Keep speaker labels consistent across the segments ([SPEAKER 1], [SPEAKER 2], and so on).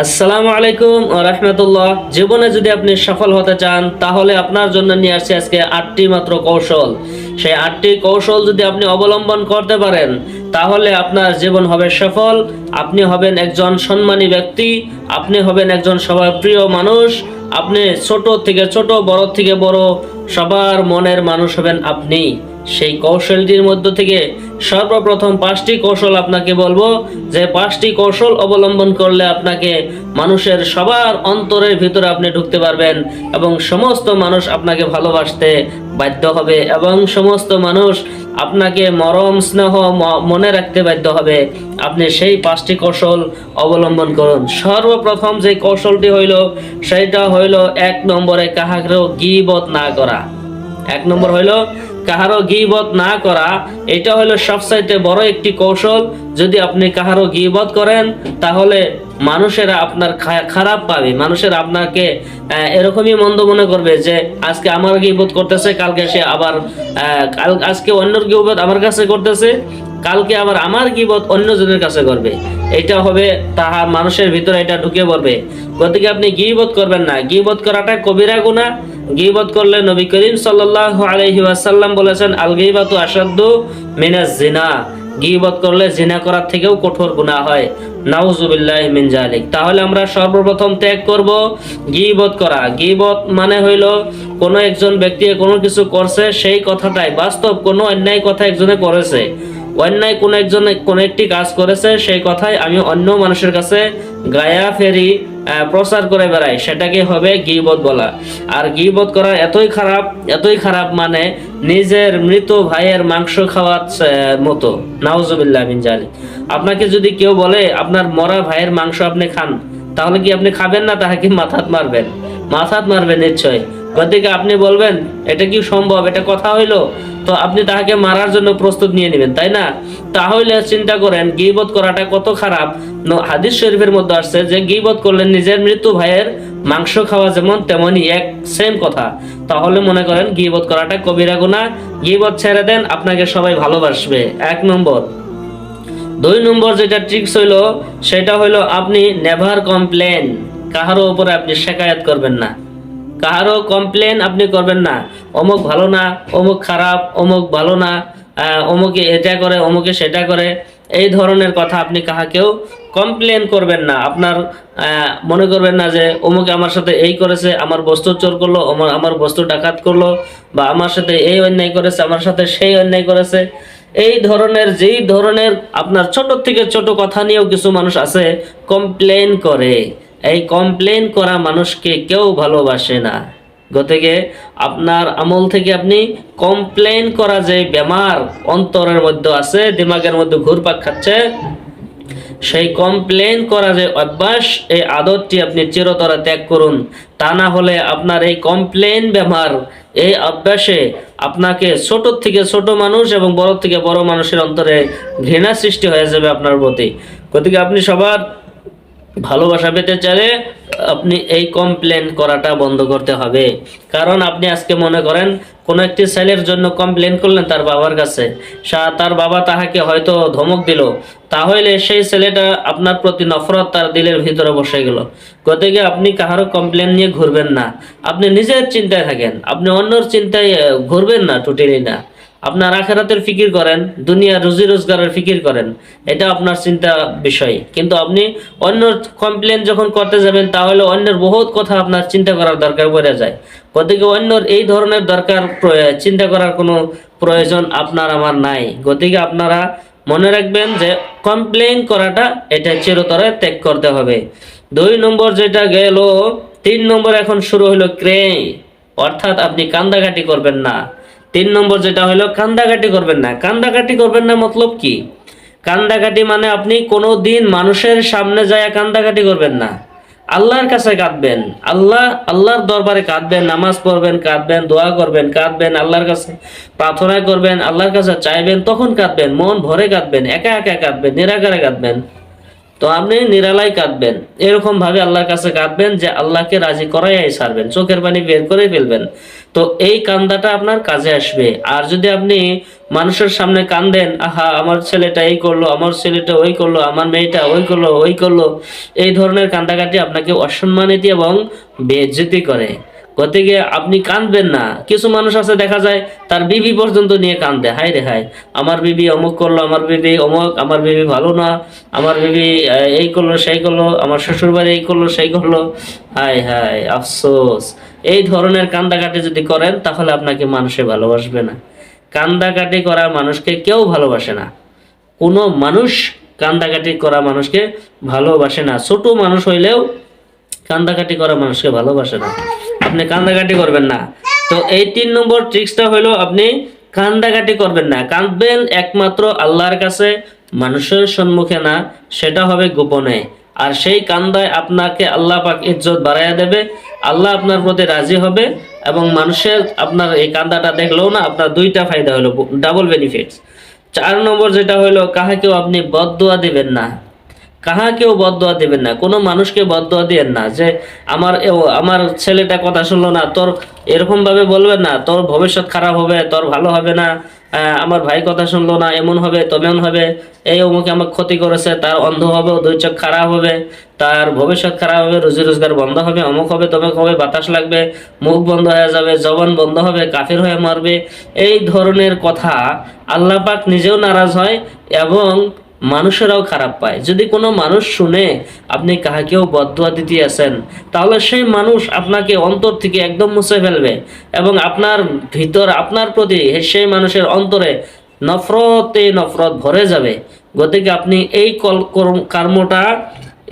[SPEAKER 1] আসসালামু আলাইকুম রহমতুল্লাহ। জীবনে যদি আপনি সফল হতে চান, তাহলে আপনার জন্য নিয়ে আসছি আজকে আটটি মাত্র কৌশল। সেই আটটি কৌশল যদি আপনি অবলম্বন করতে পারেন, তাহলে আপনার জীবন হবে সফল। আপনি হবেন একজন সম্মানী ব্যক্তি, আপনি হবেন একজন সবার প্রিয় মানুষ, আপনি ছোট থেকে ছোট, বড় থেকে বড়, সবার মনের মানুষ হবেন আপনি। সেই কৌশলটির মধ্য থেকে সর্বপ্রথম পাঁচটি কৌশল আপনাকে বলব, যে পাঁচটি কৌশল অবলম্বন করলে আপনাকে মানুষের সবার অন্তরের ভিতরে আপনি ঢুকতে পারবেন এবং সমস্ত মানুষ আপনাকে ভালোবাসতে বাধ্য হবে এবং সমস্ত মানুষ আপনাকে মরম স্নেহ মনে রাখতে বাধ্য হবে। আপনি সেই পাঁচটি কৌশল অবলম্বন করুন। সর্বপ্রথম যে কৌশলটি হইল, সেইটা হইল এক নম্বরে কাহাকেও গিবত না করা। এক নম্বর হইল কাহারও গিবত না করা, এটা হলো সবচাইতে বড় একটি কৌশল। যদি আপনি কাহারও গিবত করেন, তাহলে মানুষেরা আপনার খারাপ পাবে। মানুষের আপনাকে এরকমই মন্দ মনে করবে যে, আজকে আমার গিবত করতেছে, কালকে সে আবার আজকে অন্যর গিবত আমার কাছে করতেছে, কালকে আবার আমার গিবত অন্যজনের কাছে করবে। এটা হবে তাহা মানুষের ভিতরে এটা ঢুকে পড়বে। গতিকে আপনি গিবত করবেন না। গিবত করাটা কবিরা গুনাহ। গিবত করলে নবী করিম সাল্লাল্লাহু আলাইহি ওয়াসাল্লাম বলেছেন, আল গিবাতু আসাদ্দু মিনাজ জিনা। গিবত করলে জিনা করার থেকেও কঠোর গুনাহ হয়। নাউজুবিল্লাহ মিন জালিক তাহলে আমরা সর্বপ্রথম ত্যাগ করব গিবত করা। গিবত মানে হইল, কোনো একজন ব্যক্তি কোনো কিছু করছে, সেই কথাটাই। বাস্তব কোনো অন্যায় কথা একজনে করেছে। অন্যায় কোন একজন কোন একটি কাজ করেছে, সেই কথাই আমি অন্য মানুষের কাছে গায়া ফেরি প্রচার করে বেড়ায়। সেটাকে হবে গিবত বলা। আর গিবত করা এতই খারাপ এতই খারাপ মানে নিজের মৃত ভাইয়ের মাংস খাওয়ার মতো। নাউজুবিল্লাহ মিন জালিক। আপনাকে যদি কেউ বলে, আপনার মরা ভাইয়ের মাংস আপনি খান তাহলে কি আপনি খাবেন না? তাহাকে মাথাত মারবেন। মাথাত মারবেন নিশ্চয় গতিকে আপনি বলবেন, এটা কি সম্ভব? এটা কথা হইল? তো আপনি তাহাকে মারার জন্য প্রস্তুত নিয়ে নেবেন, তাই না? তাহলে চিন্তা করেন, গিবত করাটা কত খারাপ। হাদিস শরীফের মধ্যে আসছে যে, গিবত করলেন নিজের মৃত্যু ভাইয়ের মাংস খাওয়া যেমন তেমনই এক সেম কথা। তাহলে মনে করেন, গিবত করাটা কবিরা গুনাহ। গিবত ছেড়ে দেন, আপনাকে সবাই ভালোবাসবে। এক নম্বর। দুই নম্বর যেটা ট্রিক্স হইল, সেটা হইল আপনি নেভার কমপ্লেন কাহারও উপরে আপনি শেকায়াত করবেন না। কাহারও কমপ্লেন আপনি করবেন না। অমুক ভালো না, অমুক খারাপ, অমুক ভালো না অমুকে এটা করে, অমুকে সেটা করে, এই ধরনের কথা আপনি কাহাকেও কমপ্লেন করবেন না। আপনার মনে করবেন না যে অমুকে আমার সাথে এই করেছে, আমার বস্তু চোর করল আমার বস্তু ডাকাত করল, বা আমার সাথে এই অন্যায় করেছে, আমার সাথে সেই অন্যায় করেছে। এই ধরনের, যেই ধরনের আপনার ছোট থেকে ছোট কথা নিয়েও কিছু মানুষ আছে কমপ্লেন করে। এই কমপ্লেন করা মানুষকে কেউ ভালোবাসে না। গতিকে আপনার আমল থেকে আপনি কমপ্লেন করা যে বেমার অন্তরের মধ্যে আছে, দিমাগের মধ্যে ঘুরপাক খাচ্ছে, সেই কমপ্লেন করা যে অভ্যাস, এই আদতটি আপনি চিরতরে ত্যাগ করুন। তা না হলে আপনার এই কমপ্লেন বেমার, এই অভ্যাসে আপনাকে ছোট থেকে ছোট মানুষ এবং বড় থেকে বড় মানুষের অন্তরে ঘৃণা সৃষ্টি হয়ে যাবে আপনার প্রতি। গতিকে আপনি সবার ভালোবাসা পেতে চাইলে আপনি এই কমপ্লেন করাটা বন্ধ করতে হবে। কারণ আপনি আজকে মনে করেন, কোনো একটি ছেলের জন্য কমপ্লেন করলেন তার বাবার কাছে। তার বাবা তাহাকে হয়তো ধমক দিল। তাহলে সেই ছেলেটা আপনার প্রতি নফরত তার দিলের ভিতরে বসে গেল। গতিকে আপনি কাহারও কমপ্লেন নিয়ে ঘুরবেন না। আপনি নিজের চিন্তায় থাকেন। আপনি অন্যর চিন্তায় ঘুরবেন না টোটালি না। আপনার আখেরাতের ফিকির করেন দুনিয়া রুজি রোজগারের ফিকির করেন, এটা আপনার চিন্তা বিষয়। কিন্তু আপনি অন্য কমপ্লেন যখন করতে যাবেন, তাহলে অন্যের বহুত কথা আপনার চিন্তা করার দরকার পড়ে যায়। গতিকে অন্যর এই ধরনের দরকার চিন্তা করার কোনো প্রয়োজন আপনার আমার নাই। গতিকে আপনারা মনে রাখবেন যে কমপ্লেন করাটা এটা চিরতরে ত্যাগ করতে হবে। দুই নম্বর যেটা গেল, তিন নম্বর এখন শুরু হলো ক্রে অর্থাৎ আপনি কান্দাকাটি করবেন না। তিন নম্বর যেটা হলো, কান্দাকাটি করবেন না। কান্দাকাটি করবেন না মতলব কি? কান্দাকাটি মানে আপনি কোনো দিন মানুষের সামনে যায় কান্দাকাটি করবেন না। আল্লাহর কাছে কাঁদবেন। আল্লাহ, আল্লাহর দরবারে কাঁদবেন, নামাজ পড়বেন, কাঁদবেন, দোয়া করবেন, কাঁদবেন, আল্লাহর কাছে প্রার্থনা করবেন, আল্লাহর কাছে চাইবেন, তখন কাঁদবেন, মন ভরে কাঁদবেন, একা একা কাঁদবেন, নিরাকারে কাঁদবেন। তো আপনি নিরালাই কাঁদবেন। এরকম ভাবে আল্লাহর কাছে কাঁদবেন যে আল্লাহকে রাজি করাই সারবেন চোখের পানি বের করে ফেলবেন। তো এই কান্দাটা আপনার কাজে আসবে। আর যদি আপনি মানুষের সামনে কান্দেন, আহা, আমার ছেলেটা এই করল, আমার ছেলেটা ওই করল, আমার মেয়েটা ওই করল ওই করল, এই ধরনের কান্দাকাটি আপনাকে অসম্মানিত এবং বেজ্জতি করে। গতিকে আপনি কাঁদবেন না। কিছু মানুষ আছে, দেখা যায়, তার বিবি পর্যন্ত নিয়ে কান্দে হাই রে হাই আমার বিবি অমুক করল, আমার বিবি অমুক, আমার বিবি ভালো না, আমার বিবি এই করল, সেই করল, আমার শ্বশুর বাড়ি এই করল, সেই করল। হাই হাই আফসোস। এই ধরনের কান্দাকাটি যদি করেন, তাহলে আপনাকে মানুষে ভালোবাসবে না। কান্দাকাটি করা মানুষকে কেউ ভালোবাসে না। কোনো মানুষ কান্দাকাটি করা মানুষকে ভালোবাসে না। ছোট মানুষ হইলেও কান্দাকাটি করা মানুষকে ভালোবাসে না। আপনি কান্দাকাটি করবেন না। তো এই তিন নম্বর ট্রিক্সটা হলো আপনি কান্দাকাটি করবেন না। কাঁদবেন একমাত্র আল্লাহর কাছে, মানুষের সম্মুখে না, সেটা হবে গোপনে। আর সেই কান্দায় আপনাকে আল্লাহ পাক ইজ্জত বাড়াইয়া দেবে, আল্লাহ আপনার প্রতি রাজি হবে এবং মানুষের আপনার এই কান্দাটা দেখলেও না আপনার দুইটা ফায়দা হলো ডাবল বেনিফিটস চার নম্বর যেটা হলো, কাহাকেও আপনি বদদোয়া দিবেন না। কাহাকেও বদদোয়া দিবেন না। কোনো মানুষকে বদদোয়া দিবেন না যে, আমার আমার ছেলেটা কথা শুনলো না, তোর এরকম ভাবে বলবেন না, তোর ভবিষ্যৎ খারাপ হবে, তোর ভালো হবে না আমার ভাই কথা শুনলো না, এমন হবে, তেমন হবে, এই অমুকে আমার ক্ষতি করেছে, তার অন্ধ হবে দুই চোখ খারাপ হবে, তার ভবিষ্যৎ খারাপ হবে, রুজি রোজগার বন্ধ হবে, অমুক হবে, তমুক হবে, বাতাস লাগবে, মুখ বন্ধ হয়ে যাবে, জবান বন্ধ হবে, কাফির হয়ে মারবে। এই ধরনের কথা আল্লাহ পাক নিজেও নারাজ হয় এবং মানুষেরাও খারাপ পায়। যদি কোনো মানুষ শুনে আপনি কাহাকেও বদুয়া দিতে আছেন, তাহলে সেই মানুষ আপনাকে অন্তর থেকে একদম মুছে ফেলবে এবং আপনার ভিতর, আপনার প্রতি সেই মানুষের অন্তরে নফরতে নফরত ভরে যাবে। গতিকে আপনি এই কল কর্মটা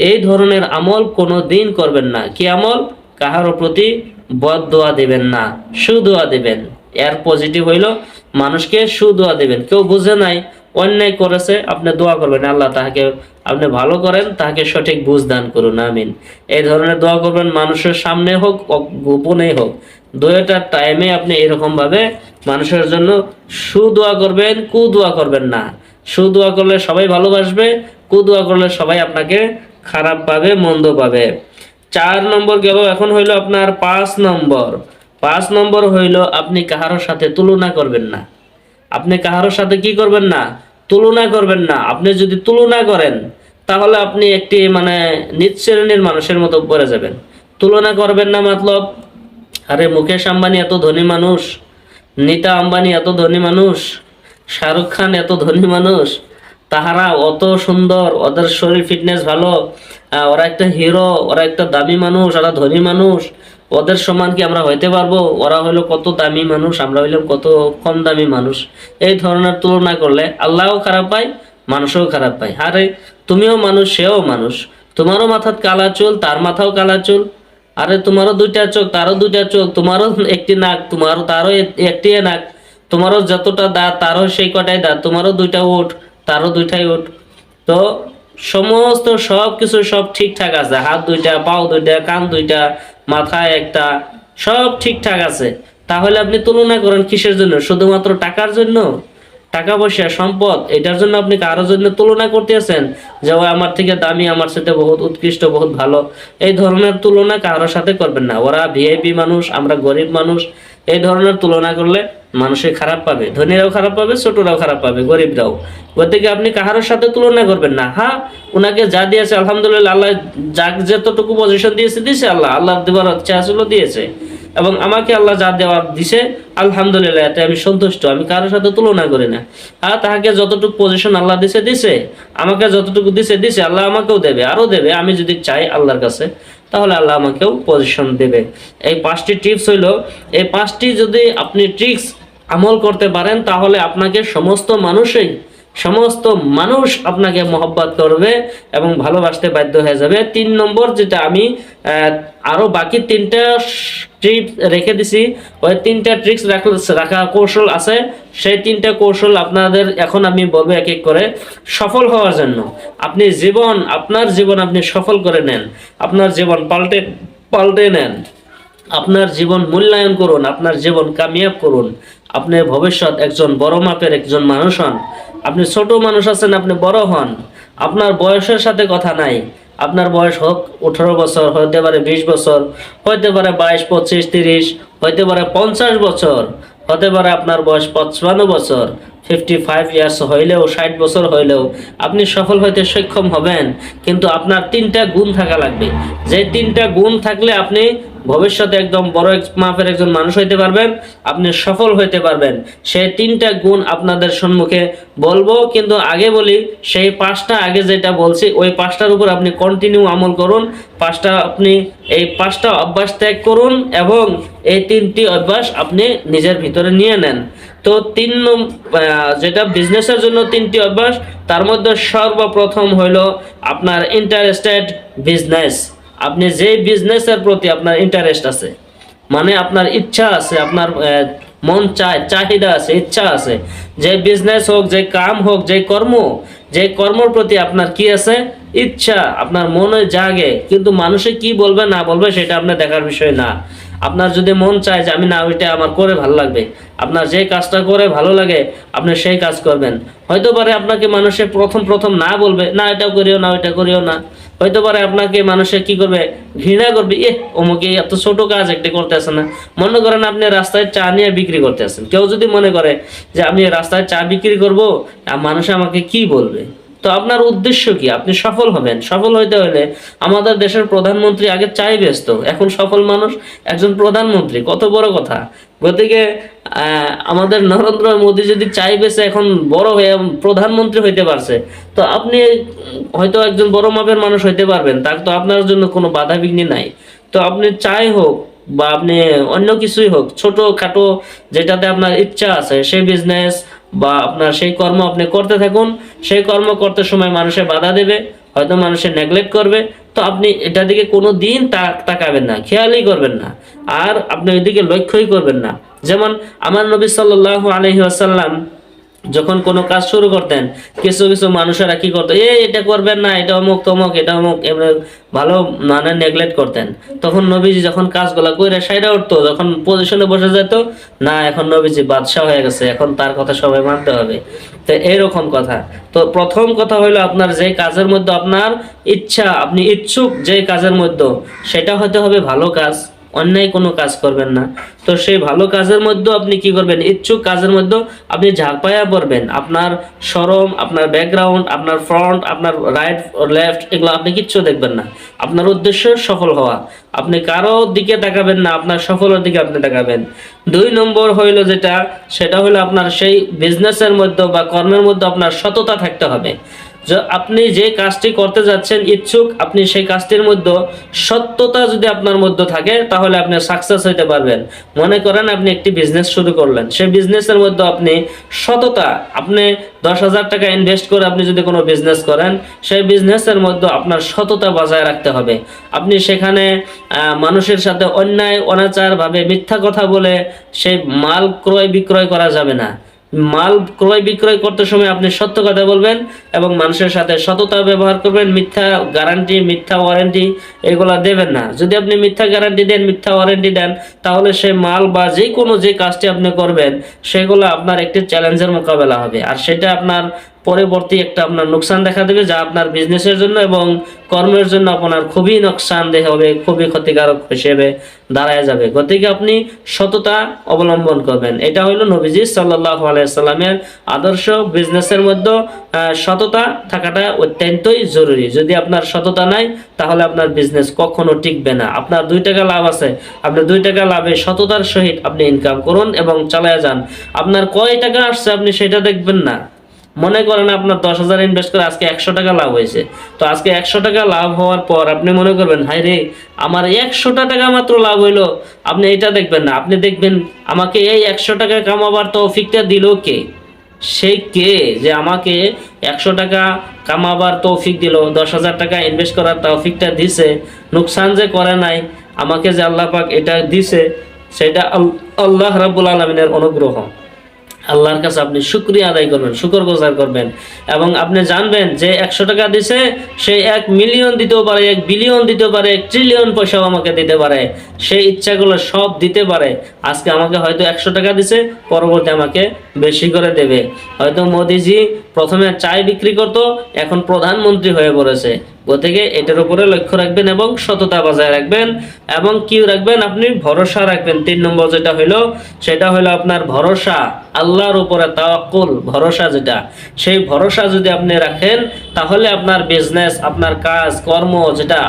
[SPEAKER 1] এই ধরনের আমল কোনো দিন করবেন না। কি আমল? কাহারও প্রতি বদদোয়া দেবেন না, সুদোয়া দেবেন। এর পজিটিভ হইল, মানুষকে সুদোয়া দেবেন। কেউ বুঝে নাই অন্যায় করেছে, আপনি দোয়া করবেন, আল্লাহ তাহাকে আপনি ভালো করেন, তাহাকে সঠিক বুঝ দান করুন, আমিন। এই ধরনের দোয়া করবেন মানুষের সামনে হোক গোপনে হোক। দুইটা টাইমে আপনি এরকম ভাবে মানুষের জন্য সুদোয়া করবেন, কুদোয়া করবেন না। সুদোয়া করলে সবাই ভালোবাসবে, কুদোয়া করলে সবাই আপনাকে খারাপ পাবে, মন্দ পাবে। চার নম্বর গেল এখন হইল আপনার পাঁচ নম্বর। পাঁচ নম্বর হইল আপনি কাহারোর সাথে তুলনা করবেন না। আপনি কাহারোর সাথে কি করবেন না? তুলনা করবেন না। আপনি যদি তুলনা করেন, তাহলে আপনি একটি মানে নিচ শ্রেণির মানুষের মতো পড়ে যাবেন। তুলনা করবেন না মতলব, আরে মুকেশ আম্বানি এত ধনী মানুষ, নীতা আম্বানি এত ধনী মানুষ, শাহরুখ খান এত ধনী মানুষ, তাহারা অত সুন্দর, ওদের শরীর ফিটনেস ভালো ওরা একটা হিরো ওরা একটা দামি মানুষ, ওরা ধনী মানুষ ওদের সমান কি আমরা হইতে পারব? ওরা হইল কত দামি মানুষ, আমরা হইলাম কত কম দামি মানুষ। এই ধরনের তুলনা করলে আল্লাহও খারাপ পায়, মানুষও খারাপ পায়। আরে, তুমিও মানুষ, সেও মানুষ। তোমারও মাথাত কালা চুল, তার মাথাও কালা চুল। আরে, তোমারও দুইটা চোখ, তারও দুইটা চোখ, তোমারও একটি নাক, তোমারও তারও একটি নাক। তোমারও যতটা দাঁত তারও সেই কটাই দাঁত তোমারও দুইটা ওঠ তারও দুইটাই ওঠ তো সমস্ত সব কিছু সব ঠিকঠাক আছে। হাত দুইটা, পাও দুইটা, কান দুইটা মাথায় একটা, সব ঠিকঠাক আছে। তাহলে আপনি তুলনা করেন কিসের জন্য? শুধুমাত্র টাকার জন্য? টাকা পয়সা, সম্পদ, এটার জন্য আপনি কারোর জন্য তুলনা করতেছেন যে ও আমার থেকে দামি, আমার সাথে বহুত উৎকৃষ্ট, বহুত ভালো। এই ধরনের তুলনা কারোর সাথে করবেন না। ওরা ভিআইপি মানুষ, আমরা গরিব মানুষ। এই ধরনের তুলনা করলে মানুষে খারাপ পাবে, ধনীরাও খারাপ পাবে, ছোটরাও খারাপ পাবে, গরিবরাও। গতিকে আপনি কাহারোর সাথে তুলনা করবেন না? হ্যাঁ ওনাকে যা দিয়েছে, আলহামদুলিল্লাহ, আল্লাহ যাক যতটুকু পজিশন দিয়েছে দিয়েছে আল্লাহ। আল্লাহ দেওয়ার ইচ্ছা ছিল দিয়েছে। এবং আমাকে আল্লাহ যা দেওয়ার দিছে, আলহামদুলিল্লাহ, এতে আমি সন্তুষ্ট। আমি কারোর সাথে তুলনা করি না। আর তাহাকে যতটুকু পজিশন আল্লাহ দিছে দিছে। আমাকে যতটুকু দিছে দিছে, আল্লাহ আমাকেও দেবে, আরও দেবে। আমি যদি চাই আল্লাহর কাছে তাহলে আল্লাহ আমাকেও পজিশন দেবে। এই পাঁচটি টিপস হইল এই পাঁচটি যদি আপনি ট্রিক্স আমল করতে পারেন তাহলে আপনাকে সমস্ত মানুষই সমস্ত মানুষ আপনাকে মহব্বত করবে এবং ভালোবাসতে বাধ্য হয়ে যাবে। তিন নম্বর যেটা আমি আহ, আরও বাকি তিনটা ট্রিপস রেখে দিছি, ওই তিনটা ট্রিক্স রাখা কৌশল আছে। সেই তিনটা কৌশল আপনাদের এখন আমি বলব এক এক করে। সফল হওয়ার জন্য। আপনি জীবন, আপনার জীবন আপনি সফল করে নেন। আপনার জীবন পাল্টে পাল্টে নেন। আপনার জীবন মূল্যায়ন করুন, আপনার জীবন কামিয়াব করুন। আপনি ভবিষ্যৎ একজন বড় মাপের একজন মানুষ হন। আপনি ছোট মানুষ আছেন, আপনি বড় হন। আপনার বয়সের সাথে কথা নাই। আপনার বয়স হোক, আঠারো বছর, হইতে পারে বিশ বছর, হইতে পারে বাইশ, পঁচিশ, তিরিশ, হইতে পারে পঞ্চাশ বছর, হতে পারে আপনার বয়স পঁচপান্ন বছর ফিফটি ফাইভ ইয়ার্স হইলেও, ষাট বছর হইলেও আপনি সফল হইতে সক্ষম হবেন। কিন্তু আপনার তিনটা গুণ থাকা লাগবে। যে তিনটা গুণ থাকলে আপনি ভবিষ্যতে একদম বড় মাপের একজন মানুষ হইতে পারবেন, আপনি সফল হইতে পারবেন। সেই তিনটা গুণ আপনাদের সম্মুখে বলব, কিন্তু আগে বলি, সেই পাঁচটা আগে যেটা বলছি, ওই পাঁচটার উপর আপনি কন্টিনিউ আমল করুন, পাঁচটা আপনি, এই পাঁচটা অভ্যাস ত্যাগ করুন, এবং এই তিনটি অভ্যাস আপনি নিজের ভিতরে নিয়ে নেন। তো তিন যেটা বিজনেসের জন্য তিনটি অভ্যাস, তার মধ্যে সর্বপ্রথম হইল আপনার ইন্টারেস্টেড বিজনেস আপনি যে বিজনেসের প্রতি আপনার ইন্টারেস্ট আছে মানে আপনার ইচ্ছা আছে, আপনার মন চায়, চাহিদা আছে, ইচ্ছা আছে, যে বিজনেস হোক, যে কাম হোক, যে কর্ম, যে কর্মর প্রতি আপনার কি আছে? ইচ্ছা, আপনার মনে জাগে, কিন্তু মানুষে কি বলবে, না বলবে, সেটা আপনার দেখার বিষয় না। আপনার যদি মন চায় যে আমি না, ওইটা আমার করে ভালো লাগবে। আপনার যে কাজটা করে ভালো লাগে, আপনি সেই কাজ করবেন। হয়তো পারে আপনাকে মানুষে প্রথম প্রথম না বলবে, না এটা করিও না, ওইটা করিও না। হয়তো পারে আপনাকে মানুষে কি করবে, ঘৃণা করবে এ অমুকে এত ছোট কাজ একটা আসে না। মনে করেন আপনি রাস্তায় চা নিয়ে বিক্রি করতে আসেন। কেউ যদি মনে করে যে, আমি রাস্তায় চা বিক্রি করব মানুষ আমাকে কি বলবে? তো আপনার উদ্দেশ্য কি? আপনি সফল হবেন। সফল হইতে হলে আমাদের দেশের প্রধানমন্ত্রী আগে চাই ব্যস্ত। এখন সফল মানুষ একজন প্রধানমন্ত্রী। কত বড় কথা। গতিকে আমাদের নরেন্দ্র মোদী যদি চাই বেছে এখন বড় হয়ে প্রধানমন্ত্রী হইতে পারছে, তো আপনি হয়তো একজন বড় মাপের মানুষ হইতে পারবেন। তার তো আপনার জন্য কোনো বাধা বিঘ্নি নাই। তো আপনি চাই হোক বা আপনি অন্য কিছুই হোক ছোট খাটো যেটাতে আপনার ইচ্ছা আছে সেই বিজনেস বা আপনার সেই কর্ম আপনি করতে থাকুন, সেই কর্ম করতে সময় মানুষে বাধা দেবে, হয়তো মানুষে নেগলেক্ট করবে। তো আপনি এটা দিকে কোনো দিন তাকাবেন না, খেয়ালই করবেন না। আর আপনি ওইদিকে লক্ষ্যই করবেন না। যেমন আমার নবী সাল্লাহ আলহি আসাল্লাম যখন কোনো কাজ শুরু করতেন, কিছু কিছু মানুষেরা কি করতো এ এটা করবেন না, এটা অমুক, তমুক, এটা অমুক ভালো মানে নেগলেক্ট করতেন। তখন নবীজি যখন কাজগুলা কইরা সাইডা উঠতো, যখন পজিশনে বসে যেত, না, এখন নবীজি বাদশাহ হয়ে গেছে, এখন তার কথা সবাই মানতে হবে। তো এইরকম কথা। তো প্রথম কথা হলো আপনার যে কাজের মধ্যে আপনার ইচ্ছা, আপনি ইচ্ছুক যে কাজের মধ্যে, সেটা হতে হবে ভালো কাজ। অন্যায় কোনো কাজ করবেন না। তো সেই ভালো কাজের মধ্যেও আপনি কি করবেন? ইচ্ছুক কাজের মধ্যে আপনি ঝাঁপায়া পড়বেন। আপনার সরম, আপনার ব্যাকগ্রাউন্ড আপনার ফ্রন্ট আপনার রাইট লেফট এগুলো আপনি কিচ্ছু দেখবেন না। আপনার উদ্দেশ্য সফল হওয়া। আপনি কারও দিকে তাকাবেন না, আপনার সফলের দিকে আপনি তাকাবেন। দুই নম্বর হইল যেটা, সেটা হলো আপনার সেই বিজনেসের মধ্যে বা কর্মের মধ্যে আপনার সততা থাকতে হবে। আপনি যে কাজটি করতে যাচ্ছেন, ইচ্ছুক, আপনি সেই কাজটির মধ্যে সত্যতা যদি আপনার মধ্যে থাকে, তাহলে আপনি সাকসেস হইতে পারবেন। মনে করেন আপনি একটি বিজনেস শুরু করলেন। সেই বিজনেসের মধ্যে আপনি সততা, আপনি দশ হাজার টাকা ইনভেস্ট করে আপনি যদি কোনো বিজনেস করেন, সেই বিজনেসের মধ্যে আপনার সততা বজায় রাখতে হবে। আপনি সেখানে মানুষের সাথে অন্যায়, অনাচার ভাবে মিথ্যা কথা বলে সেই মাল ক্রয় বিক্রয় করা যাবে না। মাল ক্রয় বিক্রয় করতে সময় আপনি সত্য কথা বলবেন এবং মানুষের সাথে সততা ব্যবহার করবেন, মিথ্যা গ্যারান্টি মিথ্যা ওয়ারেন্টি এগুলো দেবেন না। যদি আপনি মিথ্যা গ্যারান্টি দেন, মিথ্যা ওয়ারেন্টি দেন, তাহলে সে মাল বা যে কোনো যে কাজটি আপনি করবেন, সেগুলো আপনার একটি চ্যালেঞ্জের মোকাবেলা হবে। আর সেটা আপনার পরবর্তী একটা আপনার নোকসান দেখা দেবে যা আপনার বিজনেসের জন্য এবং কর্মের জন্য আপনার খুবই নোকসান দেহ হবে, খুবই ক্ষতিকারক হিসেবে দাঁড়ায় যাবে। গতিকে আপনি সততা অবলম্বন করবেন। এটা হইল নবীজি সাল্লাহ আলাইসাল্লামের আদর্শ বিজনেসের মধ্যে সততা থাকাটা অত্যন্তই জরুরি। যদি আপনার সততা নাই, তাহলে আপনার বিজনেস কখনো টিকবে না। আপনার দুই টাকা লাভ আছে। আপনি দুই টাকা লাভে সততার সহিত আপনি ইনকাম করুন এবং চালায় যান। আপনার কয় টাকা আসছে আপনি সেটা দেখবেন না। মনে করেন আপনার দশ হাজার ইনভেস্ট করে আজকে একশো টাকা লাভ হয়েছে। তো আজকে একশো টাকা লাভ হওয়ার পর আপনি মনে করবেন হাই রে, আমার একশোটা টাকা মাত্র লাভ হইল। আপনি এটা দেখবেন না। আপনি দেখবেন আমাকে এই একশো টাকা কামাবার তৌফিকটা দিল কে? সেই কে যে আমাকে একশো টাকা কামাবার তৌফিক দিল, দশ হাজার টাকা ইনভেস্ট করার তৌফিকটা দিছে। নোকসান যে করে নাই, আমাকে যে আল্লাহ পাক এটা দিছে, সেটা আল্লাহ রাব্বুল আলমিনের অনুগ্রহ। আল্লাহর কাছে আপনি শুক্রিয়া আদায় করবেন শুকর গোজার করবেন। এবং আপনি জানবেন যে একশো টাকা দিছে সেই এক মিলিয়ন দিতেও পারে, এক বিলিয়ন দিতে পারে, এক ট্রিলিয়ন পয়সাও আমাকে দিতে পারে। সেই ইচ্ছাগুলো সব দিতে পারে। আজকে আমাকে হয়তো একশো টাকা দিছে, পরবর্তী আমাকে বেশি করে দেবে। হয়তো মোদিজি প্রথমে চায় বিক্রি করতো, এখন প্রধানমন্ত্রী হয়ে পড়েছে। গতিকে এটার উপরে লক্ষ্য রাখবেন এবং সততা বজায় রাখবেন এবং কি রাখবেন? আপনি ভরসা রাখবেন। তিন নম্বর যেটা হইল, সেটা হলো আপনার ভরসা, আল্লাহর উপরে তাওয়াক্কুল, ভরসা যেটা। সেই ভরসা যদি আপনি রাখেন, তাহলে আপনার বিজনেস আপনার কাজ, কর্ম যেটা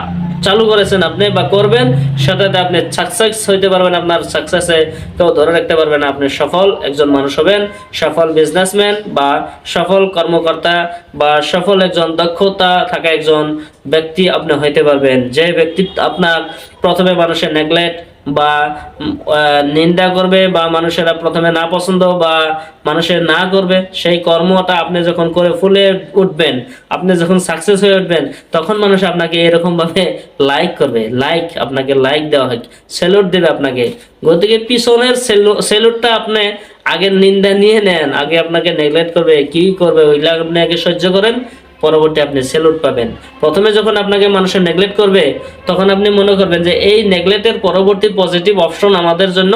[SPEAKER 1] চালু করেছেন আপনি বা করবেন, সেটাতে আপনি সাকসেস হইতে পারবেন, আপনার সাকসেসে কেউ ধরে রাখতে পারবেন আপনি সফল একজন মানুষ হবেন, সফল বিজনেসম্যান বা সফল কর্মকর্তা বা সফল একজন দক্ষতা থাকা একজন ব্যক্তি আপনি হইতে পারবেন। যে ব্যক্তি আপনার প্রথমে মানুষের নেগলেক্ট বা নিন্দা করবে বা মানুষেরা প্রথমে না পছন্দ বা মানুষের না করবে, সেই কর্মটা আপনি যখন করে ফুলে উঠবেন, আপনি যখন সাকসেস হয়ে উঠবেন, তখন মানুষ আপনাকে এরকম ভাবে লাইক করবে। লাইক আপনাকে লাইক দেওয়া হয় স্যালুট দেবে আপনাকে। গতিকে পিছনের স্যালুটটা আপনি আগে নিন্দা নিয়ে নেন, আগে আপনাকে নেগলেক্ট করবে, কি করবে, ওইগুলো আপনি আগে সহ্য করেন। পরবর্তী আপনি সেলুট পাবেন। প্রথমে যখন আপনাকে মানুষে নেগলেক্ট করবে, তখন আপনি মনে করবেন যে এই নেগলেক্টের পরবর্তী পজিটিভ অপশন আমাদের জন্য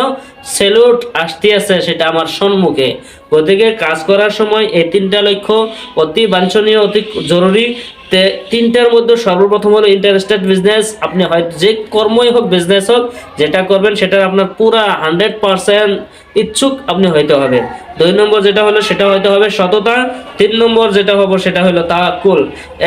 [SPEAKER 1] সেলুট আসতে আছে, সেটা আমার সম্মুখে। গতিকে কাজ করার সময় এই তিনটা লক্ষ্য অতি বাঞ্ছনীয়, অতি জরুরি। তে তিনটার মধ্যে সর্বপ্রথম হলো ইন্টারেস্টেড বিজনেস আপনি হয়তো যে কর্মই হোক বিজনেস হোক, যেটা করবেন সেটা আপনার পুরা হান্ড্রেড পার্সেন্ট ইচ্ছুক আপনি হইতে হবে। দুই নম্বর যেটা হলো সেটা হইতে হবে সততা, তিন নম্বর যেটা হব সেটা হলো তাকুল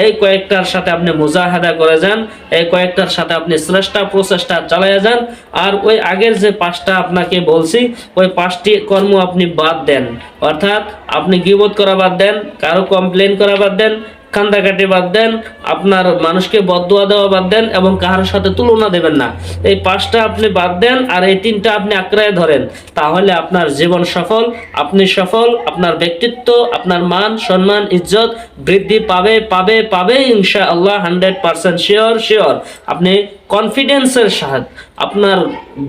[SPEAKER 1] এই কয়েকটার সাথে আপনি মুজাহাদা করে যান, এই কয়েকটার সাথে আপনি শ্রেষ্ঠা প্রচেষ্টা চালাইয়া যান, আর ওই আগের যে পাঁচটা আপনাকে বলছি, ওই পাঁচটি কর্ম আপনি বাদ দেন। অর্থাৎ আপনি গিবোধ করা বাদ দেন, কারও কমপ্লেন করা বাদ দেন কান্দাকাটি বাদ দেন, আপনার মানুষকে বদুয়া দেওয়া বাদ দেন এবং কাহার সাথে তুলনা দেবেন না। এই পাঁচটা আপনি বাদ দেন আর এই তিনটা আপনি আঁকড়ায় ধরেন। তাহলে আপনার জীবন সফল, আপনি সফল, আপনার ব্যক্তিত্ব, আপনার মান, সম্মান, ইজ্জত বৃদ্ধি পাবে পাবে পাবে ইনশা আল্লাহ হান্ড্রেড পার্সেন্ট শিওর শিওর। আপনি কনফিডেন্সের সাথে আপনার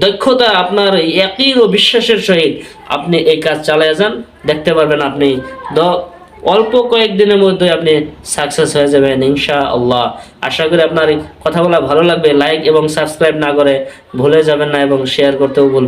[SPEAKER 1] দক্ষতা, আপনার একই ও বিশ্বাসের সহিত আপনি এই কাজ চালিয়ে যান। দেখতে পারবেন আপনি দ অল্প কয়েকদিনের মধ্যে আপনি সাকসেস হয়ে যাবেন ইনশা আল্লাহ আশা করি আপনার কথা বলা ভালো লাগবে। লাইক এবং সাবস্ক্রাইব না করে ভুলে যাবেন না এবং শেয়ার করতেও ভুলবেন